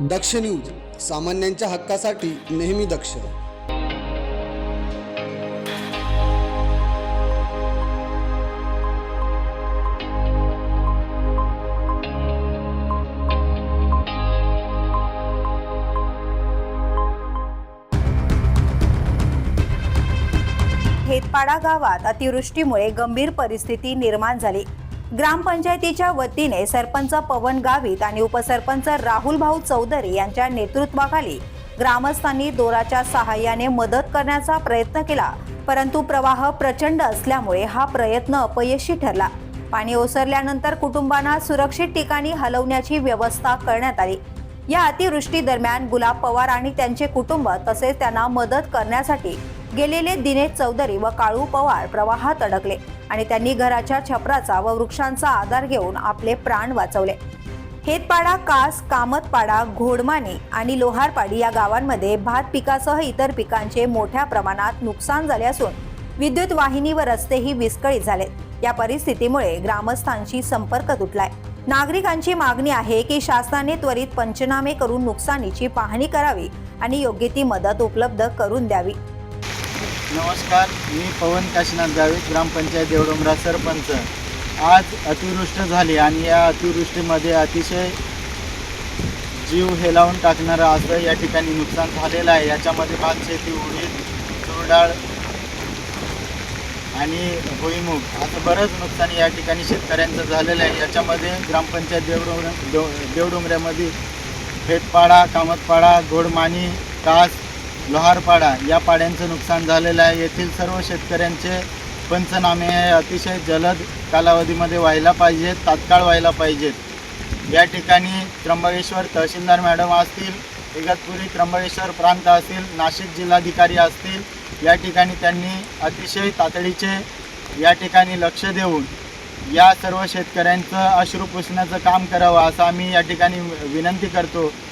दक्ष news सामान्यांच्या हक्कासाठी नेहमी दक्ष. हेतपाडा गावात अतिवृष्टीमुळे गंभीर परिस्थिती निर्माण झाली. ग्रामपंचायतीच्या वतीने सरपंच पवन गावित आणि उपसरपंच राहुल भाऊ चौधरी यांच्या नेतृत्वाखाली ग्रामस्थांनी दोराच्या सहाय्याने मदत करण्याचा प्रयत्न केला. परंतु प्रवाह प्रचंड असल्यामुळे हा प्रयत्न अपयशी ठरला. पाणी ओसरल्यानंतर कुटुंबांना सुरक्षित ठिकाणी हलवण्याची व्यवस्था करण्यात आली. या अतिवृष्टी दरम्यान गुलाब पवार आणि त्यांचे कुटुंब तसेच त्यांना मदत करण्यासाठी गेलेले दिनेश चौधरी व काळू पवार प्रवाहात अडकले. आणि त्यांनी घराच्या छपराचा व वृक्षांचा आधार घेऊन आपले प्राण वाचवले. हेतपाडा कास कामतपाडा घोडमाने आणि लोहारपाडी या गावांमध्ये भात पिकासह इतर पिकांचे मोठ्या प्रमाणात नुकसान झाले असून विद्युत वाहिनी व रस्तेही विस्कळीत झालेत. या परिस्थितीमुळे ग्रामस्थांशी संपर्क तुटलाय. नागरिकांची मागणी आहे की शासनाने त्वरित पंचनामे करून नुकसानीची पाहणी करावी आणि योग्य ती मदत उपलब्ध करून द्यावी. नमस्कार मी पवन काशीनाथ गावित ग्रामपंचायत देवडोंगरा सरपंच. आज अतिवृष्टी झाली आणि या अतिवृष्टीमध्ये अतिशय जीव हेलावून टाकणारं असं या ठिकाणी नुकसान झालेलं आहे. याच्यामध्ये भात शेती उडीद तुरडाळ आणि भुईमुग. असं बरंच नुकसान या ठिकाणी शेतकऱ्यांचं झालेलं आहे. याच्यामध्ये ग्रामपंचायत देवडोंगर देव देवडोंगऱ्यामध्ये फेटपाडा कामतपाडा घोडमानी कास लोहारपाडा या पाड्यांचं नुकसान झालेलं आहे. येथील सर्व शेतकऱ्यांचे पंचनामे हे अतिशय जलद कालावधीमध्ये व्हायला पाहिजेत तात्काळ व्हायला पाहिजेत. या ठिकाणी त्र्यंबकेश्वर तहसीलदार मॅडम असतील इगतपुरी त्र्यंबकेश्वर प्रांत असतील नाशिक जिल्हाधिकारी असतील या ठिकाणी त्यांनी अतिशय तातडीचे या ठिकाणी लक्ष देऊन या सर्व शेतकऱ्यांचं अश्रू पुसण्याचं काम करावं असं आम्ही या ठिकाणी विनंती करतो.